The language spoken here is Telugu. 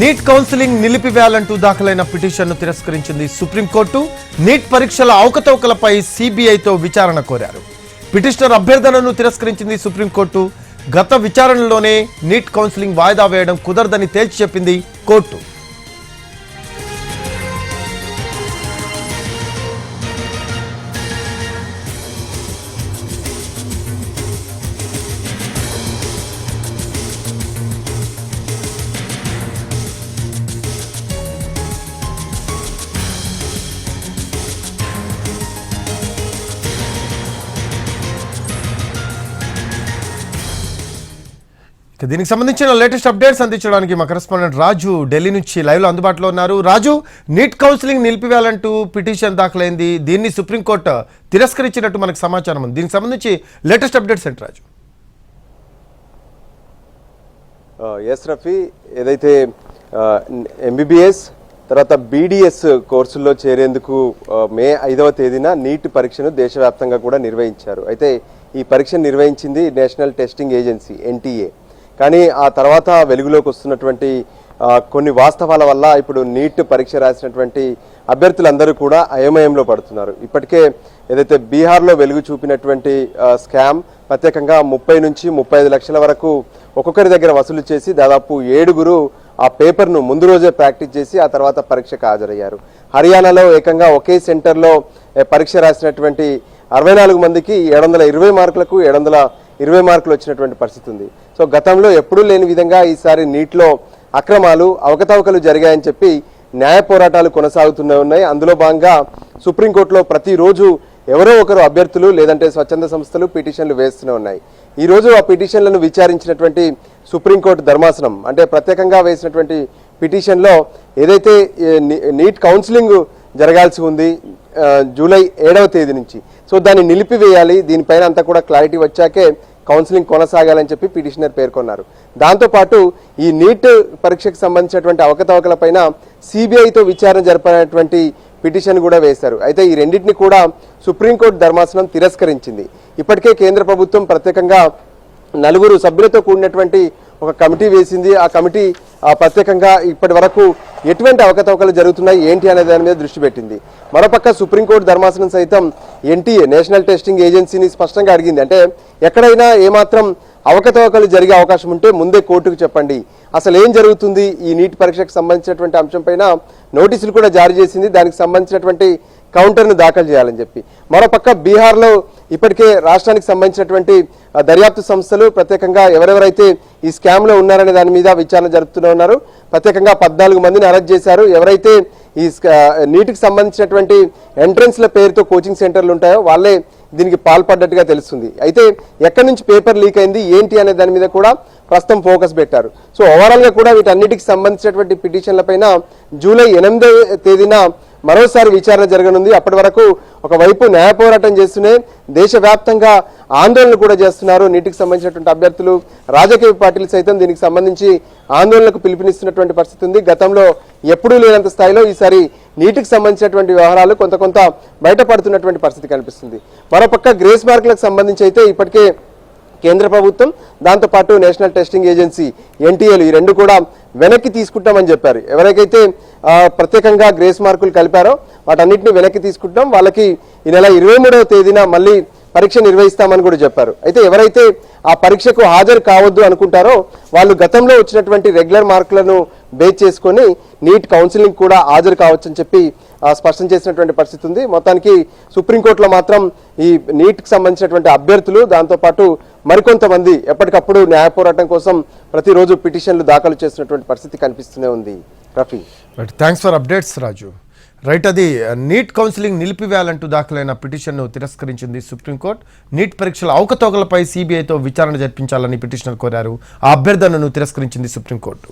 నీట్ కౌన్సిలింగ్ నిలిపివేయాలంటూ దాఖలైన పిటిషన్ను తిరస్కరించింది సుప్రీంకోర్టు. నీట్ పరీక్షల అవకతవకలపై సిబిఐతో విచారణ కోరారు. పిటిషనర్ అభ్యర్థనను తిరస్కరించింది సుప్రీంకోర్టు. గత విచారణలోనే నీట్ కౌన్సిలింగ్ వాయిదా వేయడం కుదరదని తేల్చి చెప్పింది కోర్టు. దీనికి సంబంధించిన లేటెస్ట్ అప్డేట్స్ అందించడానికి మా కరెస్పాండెంట్ రాజు ఢిల్లీ నుంచి లైవ్లో అందుబాటులో ఉన్నారు. రాజు నీట్ కౌన్సిలింగ్ నిలిపివేయాలంటూ పిటిషన్ దాఖలైంది. దీన్ని సుప్రీంకోర్టు తిరస్కరించినట్టు మనకు సమాచారం ఉంది. దీనికి సంబంధించి లేటెస్ట్ అప్డేట్స్ ఏంటి రాజు? ఎస్ రఫీ. ఏదైతే ఎంబీబీఎస్ తర్వాత బీడీఎస్ కోర్సుల్లో చేరేందుకు మే ఐదవ తేదీన నీట్ పరీక్షను దేశవ్యాప్తంగా కూడా నిర్వహించారు. అయితే ఈ పరీక్షను నిర్వహించింది నేషనల్ టెస్టింగ్ ఏజెన్సీ ఎన్టీఏ కానీ ఆ తర్వాత వెలుగులోకి వస్తున్నటువంటి కొన్ని వాస్తవాల వల్ల ఇప్పుడు నీట్ పరీక్ష రాసినటువంటి అభ్యర్థులందరూ కూడా అయోమయంలో పడుతున్నారు. ఇప్పటికే ఏదైతే బీహార్లో వెలుగు చూపినటువంటి స్కామ్ ప్రత్యేకంగా ముప్పై నుంచి ముప్పై ఐదు లక్షల వరకు ఒక్కొక్కరి దగ్గర వసూలు చేసి దాదాపు ఏడుగురు ఆ పేపర్ను ముందు రోజే ప్రాక్టీస్ చేసి ఆ తర్వాత పరీక్షకు హాజరయ్యారు. హర్యానాలో ఏకంగా ఒకే సెంటర్లో పరీక్ష రాసినటువంటి అరవై నాలుగు మందికి ఏడు వందల ఇరవై మార్కులకు ఏడు వందల ఇరవై మార్కులు వచ్చినటువంటి పరిస్థితి ఉంది. సో గతంలో ఎప్పుడూ లేని విధంగా ఈసారి నీట్లో అక్రమాలు అవకతవకలు జరిగాయని చెప్పి న్యాయ పోరాటాలు కొనసాగుతూనే ఉన్నాయి. అందులో భాగంగా సుప్రీంకోర్టులో ప్రతిరోజు ఎవరో ఒకరు అభ్యర్థులు లేదంటే స్వచ్ఛంద సంస్థలు పిటిషన్లు వేస్తూనే ఉన్నాయి. ఈ రోజు ఆ పిటిషన్లను విచారించినటువంటి సుప్రీంకోర్టు ధర్మాసనం అంటే ప్రత్యేకంగా వేసినటువంటి పిటిషన్లో ఏదైతే నీ- నీట్ కౌన్సిలింగ్ జరగాల్సి ఉంది జూలై ఏడవ తేదీ నుంచి. సో దాన్ని నిలిపివేయాలి. దీనిపైన అంతా కూడా క్లారిటీ వచ్చాకే కౌన్సిలింగ్ కొనసాగాలని చెప్పి పిటిషనర్ పేర్కొన్నారు. దాంతోపాటు ఈ నీట్ పరీక్షకు సంబంధించినటువంటి అవకతవకలపైన సిబిఐతో విచారణ జరపనటువంటి పిటిషన్ కూడా వేశారు. అయితే ఈ రెండింటిని కూడా సుప్రీంకోర్టు ధర్మాసనం తిరస్కరించింది. ఇప్పటికే కేంద్ర ప్రభుత్వం ప్రత్యేకంగా నలుగురు సభ్యులతో కూడినటువంటి ఒక కమిటీ వేసింది. ఆ కమిటీ ఆ, ప్రత్యేకంగా ఇప్పటి వరకు ఎటువంటి అవకతవకలు జరుగుతున్నాయి ఏంటి అనే దాని మీద దృష్టి పెట్టింది. మరోపక్క సుప్రీంకోర్టు ధర్మాసనం సైతం ఎన్టీఏ నేషనల్ టెస్టింగ్ ఏజెన్సీని స్పష్టంగా అడిగింది. అంటే ఎక్కడైనా ఏమాత్రం అవకతవకలు జరిగే అవకాశం ఉంటే ముందే కోర్టుకు చెప్పండి. అసలు ఏం జరుగుతుంది? ఈ నీటి పరీక్షకు సంబంధించినటువంటి అంశంపైన నోటీసులు కూడా జారీ చేసింది. దానికి సంబంధించినటువంటి కౌంటర్ను దాఖలు చేయాలని చెప్పి. మరోపక్క బీహార్లో ఇప్పటికే రాష్ట్రానికి సంబంధించినటువంటి దర్యాప్తు సంస్థలు ప్రత్యేకంగా ఎవరెవరైతే ఈ స్కామ్లో ఉన్నారనే దాని మీద విచారణ జరుపుతూనే ఉన్నారు. ప్రత్యేకంగా పద్నాలుగు మందిని అరెస్ట్ చేశారు. ఎవరైతే ఈ స్కా- నీటికి సంబంధించినటువంటి ఎంట్రన్స్ల పేరుతో కోచింగ్ సెంటర్లు ఉంటాయో వాళ్ళే దీనికి పాల్పడ్డట్టుగా తెలుస్తుంది. అయితే ఎక్కడి నుంచి పేపర్ లీక్ అయింది ఏంటి అనే దాని మీద కూడా ప్రస్తుతం ఫోకస్ పెట్టారు. సో ఓవరాల్గా కూడా వీటన్నిటికి సంబంధించినటువంటి పిటిషన్లపైన జూలై ఎనిమిదో తేదీన మరోసారి విచారణ జరగనుంది. అప్పటి వరకు ఒకవైపు న్యాయ పోరాటం చేస్తూనే దేశవ్యాప్తంగా ఆందోళనలు కూడా చేస్తున్నారు. నీటికి సంబంధించినటువంటి అభ్యర్థులు రాజకీయ పార్టీలు సైతం దీనికి సంబంధించి ఆందోళనకు పిలుపునిస్తున్నటువంటి పరిస్థితి ఉంది. గతంలో ఎప్పుడూ లేనంత స్థాయిలో ఈసారి నీటికి సంబంధించినటువంటి వ్యవహారాలు కొంత కొంత బయటపడుతున్నటువంటి పరిస్థితి కనిపిస్తుంది. మరోపక్క గ్రేస్ మార్కులకు సంబంధించి అయితే ఇప్పటికే కేంద్ర ప్రభుత్వం దాంతోపాటు నేషనల్ టెస్టింగ్ ఏజెన్సీ ఎన్టీఏలు ఈ రెండు కూడా వెనక్కి తీసుకుంటామని చెప్పారు. ఎవరికైతే ప్రత్యేకంగా గ్రేస్ మార్కులు కలిపారో వాటన్నిటిని వెనక్కి తీసుకుంటాం వాళ్ళకి ఈ నెల ఇరవై మూడవ తేదీన మళ్ళీ పరీక్ష నిర్వహిస్తామని కూడా చెప్పారు. అయితే ఎవరైతే ఆ పరీక్షకు హాజరు కావద్దు అనుకుంటారో వాళ్ళు గతంలో వచ్చినటువంటి రెగ్యులర్ మార్కులను బేస్ చేసుకొని నీట్ కౌన్సిలింగ్ కూడా హాజరు కావచ్చని చెప్పి ఆ, స్పష్టం చేసినటువంటి పరిస్థితి ఉంది. మొత్తానికి సుప్రీంకోర్టులో మాత్రం ఈ నీట్కి సంబంధించినటువంటి అభ్యర్థులు దాంతోపాటు మరికొంతమంది ఎప్పటికప్పుడు న్యాయ పోరాటం కోసం ప్రతిరోజు పిటిషన్లు దాఖలు చేసినటువంటి పరిస్థితి కనిపిస్తూనే ఉంది. Rafi right thanks for updates Raju right అది uh, నీట్ కౌన్సిలింగ్ నిలిపివేయాలంటూ దాఖలైన పిటిషన్ను తిరస్కరించింది సుప్రీంకోర్టు నీట్ పరీక్షల అవకతవకలపై సీబీఐతో విచారణ జరిపించాలని పిటిషనర్ కోరారు. ఆ అభ్యర్థనను తిరస్కరించింది సుప్రీంకోర్టు